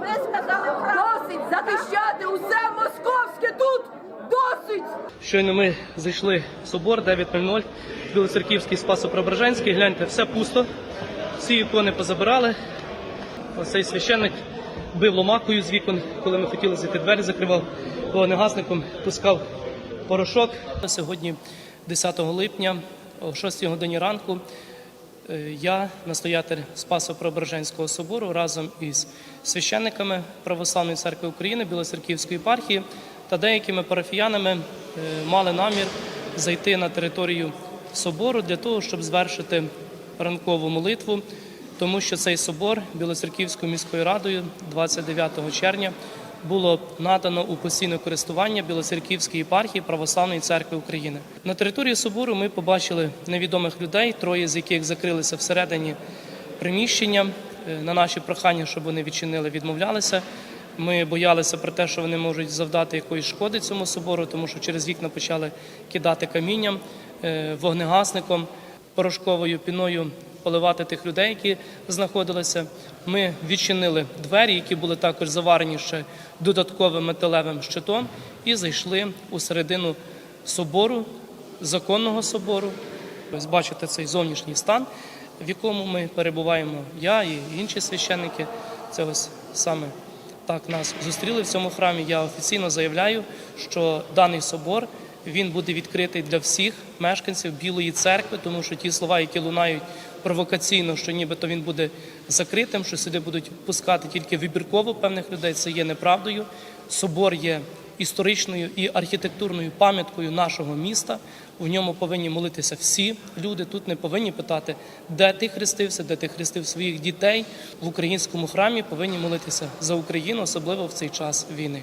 Ми сказали досить захищати усе московське тут! Досить! Щойно ми зайшли в собор 9.00, Білоцерківський Спасо-Преображенський. Гляньте, все пусто. Всі ікони позабирали. Оцей священник бив ломакою з вікон, коли ми хотіли зайти, двері закривав вогнегасником, пускав порошок. Сьогодні, 10 липня, о 6 годині ранку, е, я, настоятель Спасо-Преображенського собору, разом із священниками Православної церкви України, Білоцерківської єпархії та деякими парафіянами е, мали намір зайти на територію собору для того, щоб звершити ранкову молитву, тому що цей собор Білоцерківською міською радою 29 червня було надано у постійне користування Білоцерківської єпархії Православної церкви України. На території собору ми побачили невідомих людей, троє з яких закрилися всередині приміщення. Е, На наші прохання, щоб вони відчинили, відмовлялися. Ми боялися про те, що вони можуть завдати якоїсь шкоди цьому собору, тому що через вікна почали кидати камінням, е, вогнегасником, порошковою піною поливати тих людей, які знаходилися. Ми відчинили двері, які були також заварені ще додатковим металевим щитом, і зайшли у середину собору, законного собору. Ось бачите цей зовнішній стан, в якому ми перебуваємо. Я і інші священники. Це ось саме так нас зустріли в цьому храмі. Я офіційно заявляю, що даний собор він буде відкритий для всіх мешканців Білої церкви, тому що ті слова, які лунають провокаційно, що нібито він буде закритим, що сюди будуть пускати тільки вибірково певних людей, це є неправдою. Собор є історичною і архітектурною пам'яткою нашого міста. В ньому повинні молитися всі люди. Тут не повинні питати, де ти хрестився, де ти хрестив своїх дітей в українському храмі. Повинні молитися за Україну, особливо в цей час війни.